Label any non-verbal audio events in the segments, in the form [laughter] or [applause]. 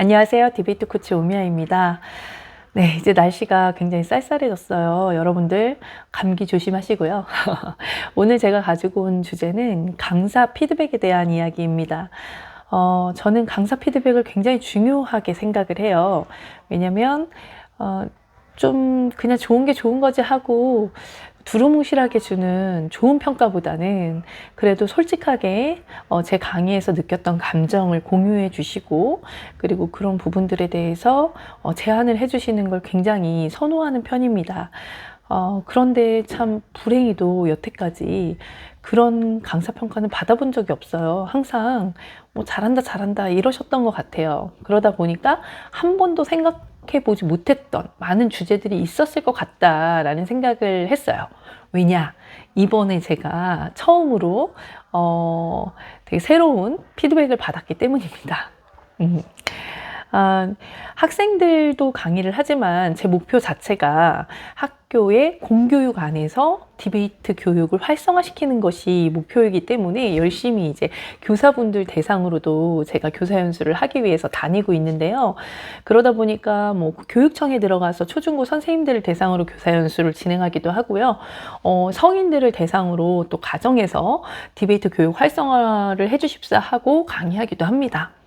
안녕하세요. 디베이트 코치 오미아입니다. 네, 이제 날씨가 굉장히 쌀쌀해졌어요. 여러분들 감기 조심하시고요. [laughs] 오늘 제가 가지고 온 주제는 강사 피드백에 대한 이야기입니다. 어, 저는 강사 피드백을 굉장히 중요하게 생각을 해요. 왜냐면, 어, 좀 그냥 좋은 게 좋은 거지 하고 두루뭉실하게 주는 좋은 평가보다는 그래도 솔직하게 어, 제 강의에서 느꼈던 감정을 공유해 주시고 그리고 그런 부분들에 대해서 어, 제안을 해 주시는 걸 굉장히 선호하는 편입니다. 어, 그런데 참 불행히도 여태까지 그런 강사 평가는 받아본 적이 없어요. 항상 뭐 잘한다, 잘한다 이러셨던 것 같아요. 그러다 보니까 한 번도 생각 해 보지 못했던 많은 주제들이 있었을 것 같다라는 생각을 했어요. 왜냐? 이번에 제가 처음으로 어, 되게 새로운 피드백을 받았기 때문입니다. 음. 아, 학생들도 강의를 하지만 제 목표 자체가 학교의 공교육 안에서 디베이트 교육을 활성화시키는 것이 목표이기 때문에 열심히 이제 교사분들 대상으로도 제가 교사 연수를 하기 위해서 다니고 있는데요. 그러다 보니까 뭐 교육청에 들어가서 초중고 선생님들을 대상으로 교사 연수를 진행하기도 하고요. 어, 성인들을 대상으로 또 가정에서 디베이트 교육 활성화를 해주십사 하고 강의하기도 합니다.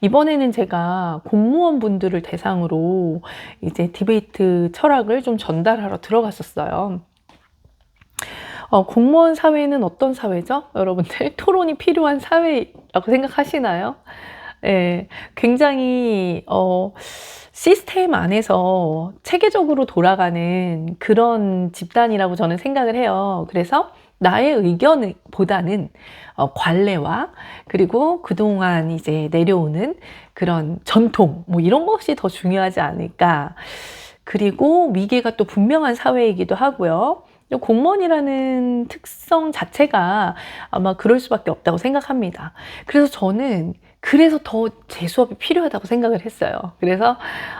이번에는 제가 공무원 분들을 대상으로 이제 디베이트 철학을 좀 전달하러 들어갔었어요. 어, 공무원 사회는 어떤 사회죠? 여러분들 [laughs] 토론이 필요한 사회라고 생각하시나요? 예, 굉장히 어, 시스템 안에서 체계적으로 돌아가는 그런 집단이라고 저는 생각을 해요. 그래서 나의 의견보다는 어, 관례와 그리고 그동안 이제 내려오는 그런 전통 뭐 이런 것이 더 중요하지 않을까. 그리고 위계가 또 분명한 사회이기도 하고요. 공무원이라는 특성 자체가 아마 그럴 수밖에 없다고 생각합니다. 그래서 저는 그래서 더 제 수업이 필요하다고 생각을 했어요. 그래서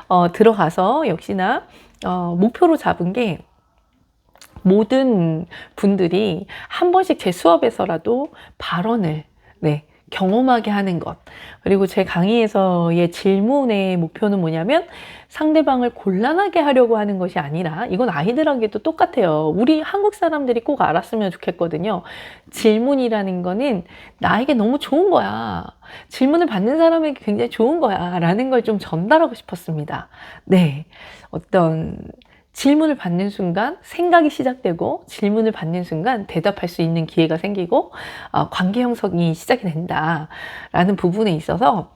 어, 들어가서 역시나 어, 목표로 잡은 게 모든 분들이 한 번씩 제 수업에서라도 발언을 네, 경험하게 하는 것. 그리고 제 강의에서의 질문의 목표는 뭐냐면 상대방을 곤란하게 하려고 하는 것이 아니라 이건 아이들에게도 똑같아요. 우리 한국 사람들이 꼭 알았으면 좋겠거든요. 질문이라는 거는 나에게 너무 좋은 거야. 질문을 받는 사람에게 굉장히 좋은 거야. 라는 걸 좀 전달하고 싶었습니다. 네. 어떤 질문을 받는 순간 생각이 시작되고 질문을 받는 순간 대답할 수 있는 기회가 생기고 어, 관계 형성이 시작이 된다라는 부분에 있어서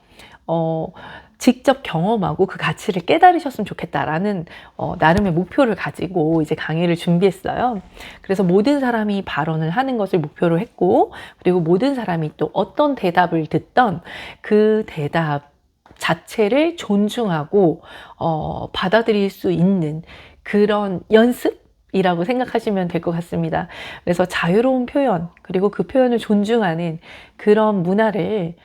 어, 직접 경험하고 그 가치를 깨달으셨으면 좋겠다라는 어, 나름의 목표를 가지고 이제 강의를 준비했어요. 그래서 모든 사람이 발언을 하는 것을 목표로 했고 그리고 모든 사람이 또 어떤 대답을 듣던 그 대답 자체를 존중하고 어, 받아들일 수 있는 그런 연습이라고 생각하시면 될 것 같습니다. 그래서 자유로운 표현, 그리고 그 표현을 존중하는 그런 문화를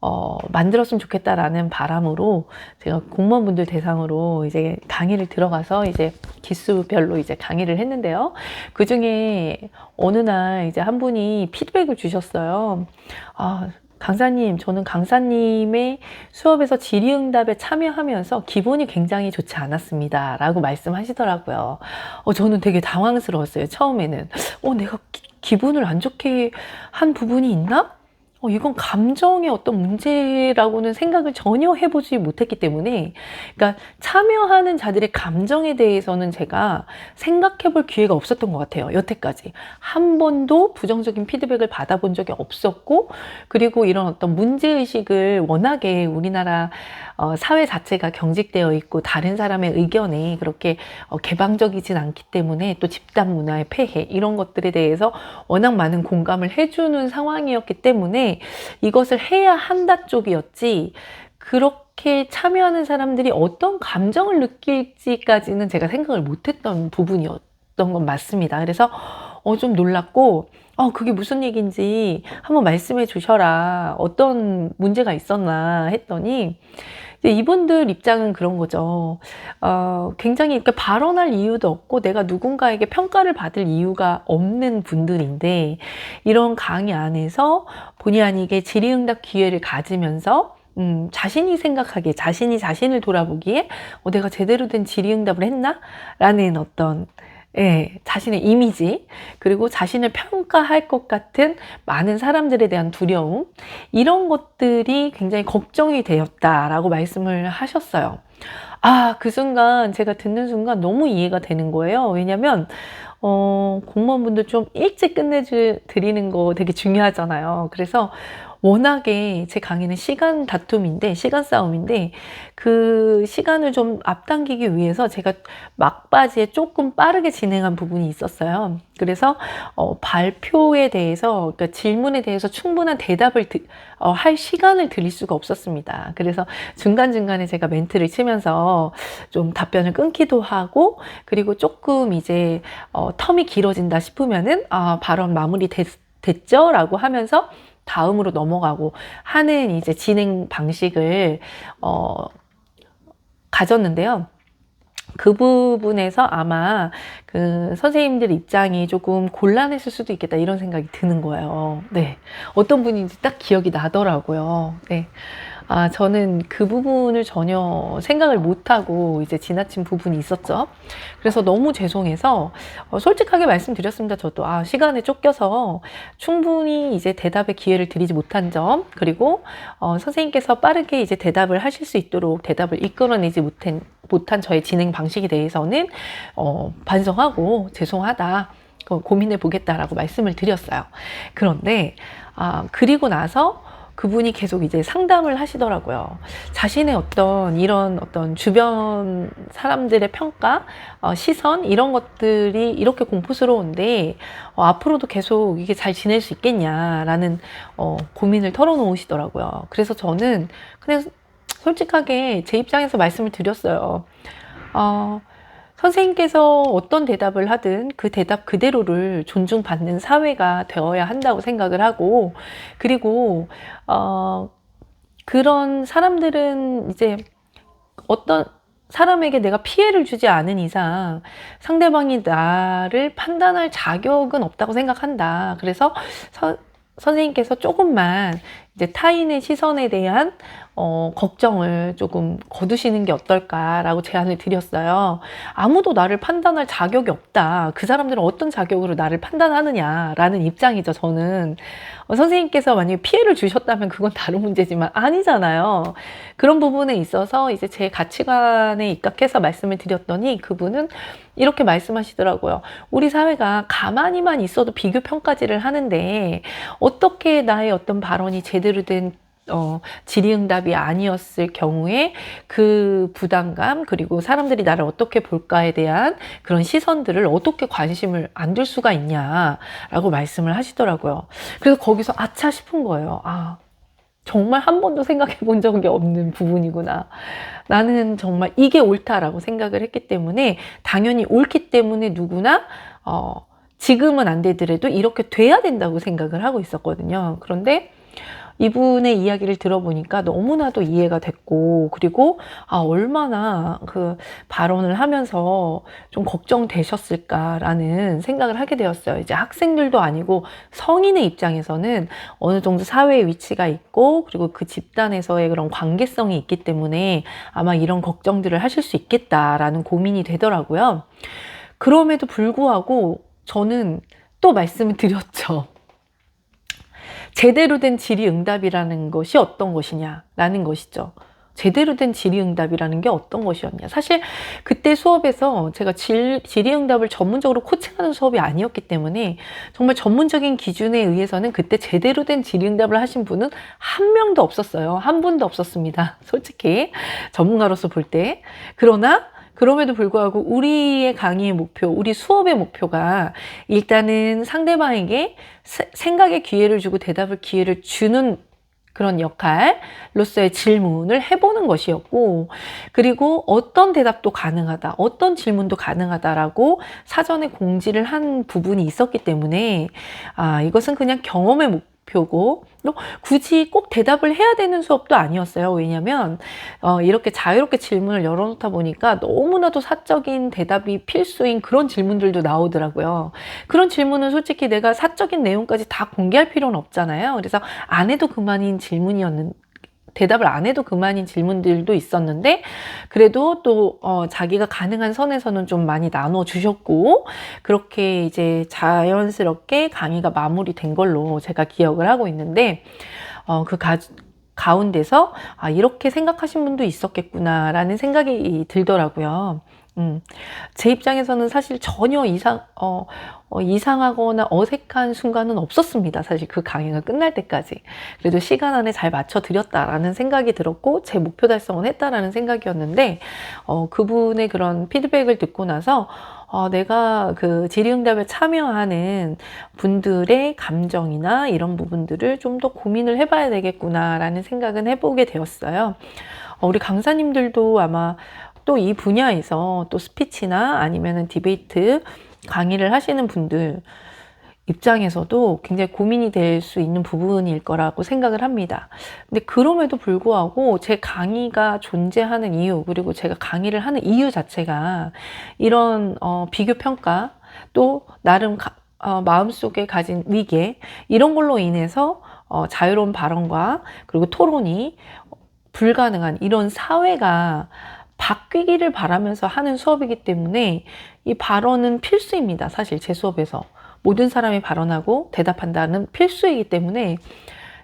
어, 만들었으면 좋겠다라는 바람으로 제가 공무원분들 대상으로 이제 강의를 들어가서 이제 기수별로 이제 강의를 했는데요. 그 중에 어느 날 이제 한 분이 피드백을 주셨어요. 아, 강사님, 저는 강사님의 수업에서 질의응답에 참여하면서 기분이 굉장히 좋지 않았습니다. 라고 말씀하시더라고요. 어, 저는 되게 당황스러웠어요. 처음에는. 어, 내가 기, 기분을 안 좋게 한 부분이 있나? 어, 이건 감정의 어떤 문제라고는 생각을 전혀 해보지 못했기 때문에, 그러니까 참여하는 자들의 감정에 대해서는 제가 생각해 볼 기회가 없었던 것 같아요. 여태까지. 한 번도 부정적인 피드백을 받아본 적이 없었고, 그리고 이런 어떤 문제 의식을 워낙에 우리나라 어, 사회 자체가 경직되어 있고, 다른 사람의 의견에 그렇게 어, 개방적이진 않기 때문에 또 집단 문화의 폐해, 이런 것들에 대해서 워낙 많은 공감을 해주는 상황이었기 때문에 이것을 해야 한다 쪽이었지 그렇게 참여하는 사람들이 어떤 감정을 느낄지까지는 제가 생각을 못했던 부분이었던 건 맞습니다. 그래서 어, 좀 놀랐고, 어, 그게 무슨 얘기인지 한번 말씀해 주셔라. 어떤 문제가 있었나 했더니, 이분들 입장은 그런 거죠. 어, 굉장히 이렇게 발언할 이유도 없고 내가 누군가에게 평가를 받을 이유가 없는 분들인데 이런 강의 안에서 본의 아니게 질의응답 기회를 가지면서 음, 자신이 생각하기에, 자신이 자신을 돌아보기에, 어, 내가 제대로 된 질의응답을 했나? 라는 어떤, 예, 자신의 이미지, 그리고 자신을 평가할 것 같은 많은 사람들에 대한 두려움, 이런 것들이 굉장히 걱정이 되었다라고 말씀을 하셨어요. 아, 그 순간, 제가 듣는 순간 너무 이해가 되는 거예요. 왜냐면, 어, 공무원분들 좀 일찍 끝내드리는 거 되게 중요하잖아요. 그래서 워낙에 제 강의는 시간 다툼인데, 시간 싸움인데, 그 시간을 좀 앞당기기 위해서 제가 막바지에 조금 빠르게 진행한 부분이 있었어요. 그래서, 어, 발표에 대해서, 그러니까 질문에 대해서 충분한 대답을 드, 어, 할 시간을 드릴 수가 없었습니다. 그래서 중간 중간에 제가 멘트를 치면서 좀 답변을 끊기도 하고, 그리고 조금 이제, 어, 텀이 길어진다 싶으면은, 아, 발언 마무리 됐, 됐죠? 라고 하면서 다음으로 넘어가고 하는 이제 진행 방식을 어, 가졌는데요. 그 부분에서 아마 그 선생님들 입장이 조금 곤란했을 수도 있겠다 이런 생각이 드는 거예요. 네. 어떤 분인지 딱 기억이 나더라고요. 네. 아, 저는 그 부분을 전혀 생각을 못하고 이제 지나친 부분이 있었죠. 그래서 너무 죄송해서 어, 솔직하게 말씀드렸습니다. 저도 아, 시간에 쫓겨서 충분히 이제 대답의 기회를 드리지 못한 점, 그리고 어, 선생님께서 빠르게 이제 대답을 하실 수 있도록 대답을 이끌어내지 못한, 못한 저의 진행 방식에 대해서는 어, 반성하고 죄송하다. 그 고민해 보겠다라고 말씀을 드렸어요. 그런데 아, 그리고 나서 그분이 계속 이제 상담을 하시더라고요. 자신의 어떤 이런 어떤 주변 사람들의 평가, 어, 시선, 이런 것들이 이렇게 공포스러운데, 어, 앞으로도 계속 이게 잘 지낼 수 있겠냐라는, 어, 고민을 털어놓으시더라고요. 그래서 저는 그냥 솔직하게 제 입장에서 말씀을 드렸어요. 어, 선생님께서 어떤 대답을 하든 그 대답 그대로를 존중받는 사회가 되어야 한다고 생각을 하고, 그리고, 어, 그런 사람들은 이제 어떤 사람에게 내가 피해를 주지 않은 이상 상대방이 나를 판단할 자격은 없다고 생각한다. 그래서 서, 선생님께서 조금만 이제 타인의 시선에 대한 어, 걱정을 조금 거두시는 게 어떨까라고 제안을 드렸어요. 아무도 나를 판단할 자격이 없다. 그 사람들은 어떤 자격으로 나를 판단하느냐라는 입장이죠, 저는. 어, 선생님께서 만약에 피해를 주셨다면 그건 다른 문제지만 아니잖아요. 그런 부분에 있어서 이제 제 가치관에 입각해서 말씀을 드렸더니 그분은 이렇게 말씀하시더라고요. 우리 사회가 가만히만 있어도 비교 평가제를 하는데 어떻게 나의 어떤 발언이 제대로 된 어, 질의응답이 아니었을 경우에 그 부담감 그리고 사람들이 나를 어떻게 볼까에 대한 그런 시선들을 어떻게 관심을 안둘 수가 있냐라고 말씀을 하시더라고요. 그래서 거기서 아차 싶은 거예요. 아, 정말 한 번도 생각해 본 적이 없는 부분이구나. 나는 정말 이게 옳다라고 생각을 했기 때문에 당연히 옳기 때문에 누구나 어, 지금은 안 되더라도 이렇게 돼야 된다고 생각을 하고 있었거든요. 그런데 이분의 이야기를 들어보니까 너무나도 이해가 됐고, 그리고, 아, 얼마나 그 발언을 하면서 좀 걱정되셨을까라는 생각을 하게 되었어요. 이제 학생들도 아니고 성인의 입장에서는 어느 정도 사회의 위치가 있고, 그리고 그 집단에서의 그런 관계성이 있기 때문에 아마 이런 걱정들을 하실 수 있겠다라는 고민이 되더라고요. 그럼에도 불구하고 저는 또 말씀을 드렸죠. 제대로 된 질의응답이라는 것이 어떤 것이냐라는 것이죠. 제대로 된 질의응답이라는 게 어떤 것이었냐. 사실 그때 수업에서 제가 질, 질의응답을 전문적으로 코칭하는 수업이 아니었기 때문에 정말 전문적인 기준에 의해서는 그때 제대로 된 질의응답을 하신 분은 한 명도 없었어요. 한 분도 없었습니다. [laughs] 솔직히 전문가로서 볼 때. 그러나 그럼에도 불구하고 우리의 강의의 목표, 우리 수업의 목표가 일단은 상대방에게 생각의 기회를 주고 대답을 기회를 주는 그런 역할로서의 질문을 해보는 것이었고, 그리고 어떤 대답도 가능하다, 어떤 질문도 가능하다라고 사전에 공지를 한 부분이 있었기 때문에, 아, 이것은 그냥 경험의 목표, 표고 또 굳이 꼭 대답을 해야 되는 수업도 아니었어요. 왜냐하면 어, 이렇게 자유롭게 질문을 열어놓다 보니까 너무나도 사적인 대답이 필수인 그런 질문들도 나오더라고요. 그런 질문은 솔직히 내가 사적인 내용까지 다 공개할 필요는 없잖아요. 그래서 안 해도 그만인 질문이었는 대답을 안 해도 그만인 질문들도 있었는데 그래도 또 어, 자기가 가능한 선에서는 좀 많이 나눠 주셨고 그렇게 이제 자연스럽게 강의가 마무리된 걸로 제가 기억을 하고 있는데 어, 그 가, 가운데서 아, 이렇게 생각하신 분도 있었겠구나라는 생각이 들더라고요. 음, 제 입장에서는 사실 전혀 이상, 어, 어, 이상하거나 어색한 순간은 없었습니다. 사실 그 강의가 끝날 때까지. 그래도 시간 안에 잘 맞춰 드렸다라는 생각이 들었고, 제 목표 달성은 했다라는 생각이었는데, 어, 그분의 그런 피드백을 듣고 나서, 어, 내가 그 질의응답에 참여하는 분들의 감정이나 이런 부분들을 좀 더 고민을 해봐야 되겠구나라는 생각은 해보게 되었어요. 어, 우리 강사님들도 아마 또 이 분야에서 또 스피치나 아니면은 디베이트 강의를 하시는 분들 입장에서도 굉장히 고민이 될 수 있는 부분일 거라고 생각을 합니다. 근데 그럼에도 불구하고 제 강의가 존재하는 이유, 그리고 제가 강의를 하는 이유 자체가 이런 어, 비교 평가 또 나름 가, 어, 마음속에 가진 위계 이런 걸로 인해서 어, 자유로운 발언과 그리고 토론이 불가능한 이런 사회가 바뀌기를 바라면서 하는 수업이기 때문에 이 발언은 필수입니다. 사실 제 수업에서. 모든 사람이 발언하고 대답한다는 필수이기 때문에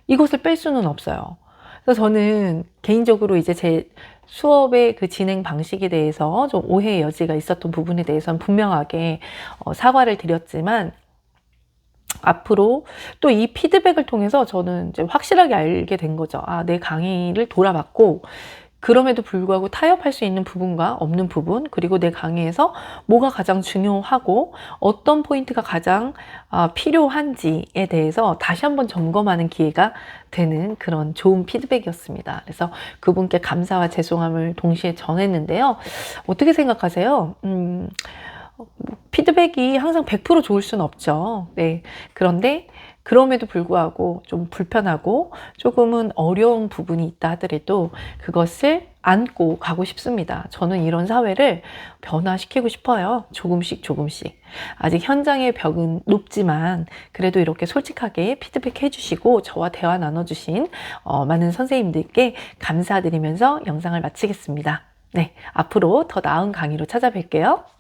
이것을 뺄 수는 없어요. 그래서 저는 개인적으로 이제 제 수업의 그 진행 방식에 대해서 좀 오해의 여지가 있었던 부분에 대해서는 분명하게 어, 사과를 드렸지만 앞으로 또 이 피드백을 통해서 저는 이제 확실하게 알게 된 거죠. 아, 내 강의를 돌아봤고 그럼에도 불구하고 타협할 수 있는 부분과 없는 부분, 그리고 내 강의에서 뭐가 가장 중요하고 어떤 포인트가 가장 아, 필요한지에 대해서 다시 한번 점검하는 기회가 되는 그런 좋은 피드백이었습니다. 그래서 그분께 감사와 죄송함을 동시에 전했는데요. 어떻게 생각하세요? 음, 피드백이 항상 100% 좋을 수는 없죠. 네. 그런데 그럼에도 불구하고 좀 불편하고 조금은 어려운 부분이 있다 하더라도 그것을 안고 가고 싶습니다. 저는 이런 사회를 변화시키고 싶어요. 조금씩 조금씩. 아직 현장의 벽은 높지만 그래도 이렇게 솔직하게 피드백 해주시고 저와 대화 나눠주신 어, 많은 선생님들께 감사드리면서 영상을 마치겠습니다. 네, 앞으로 더 나은 강의로 찾아뵐게요.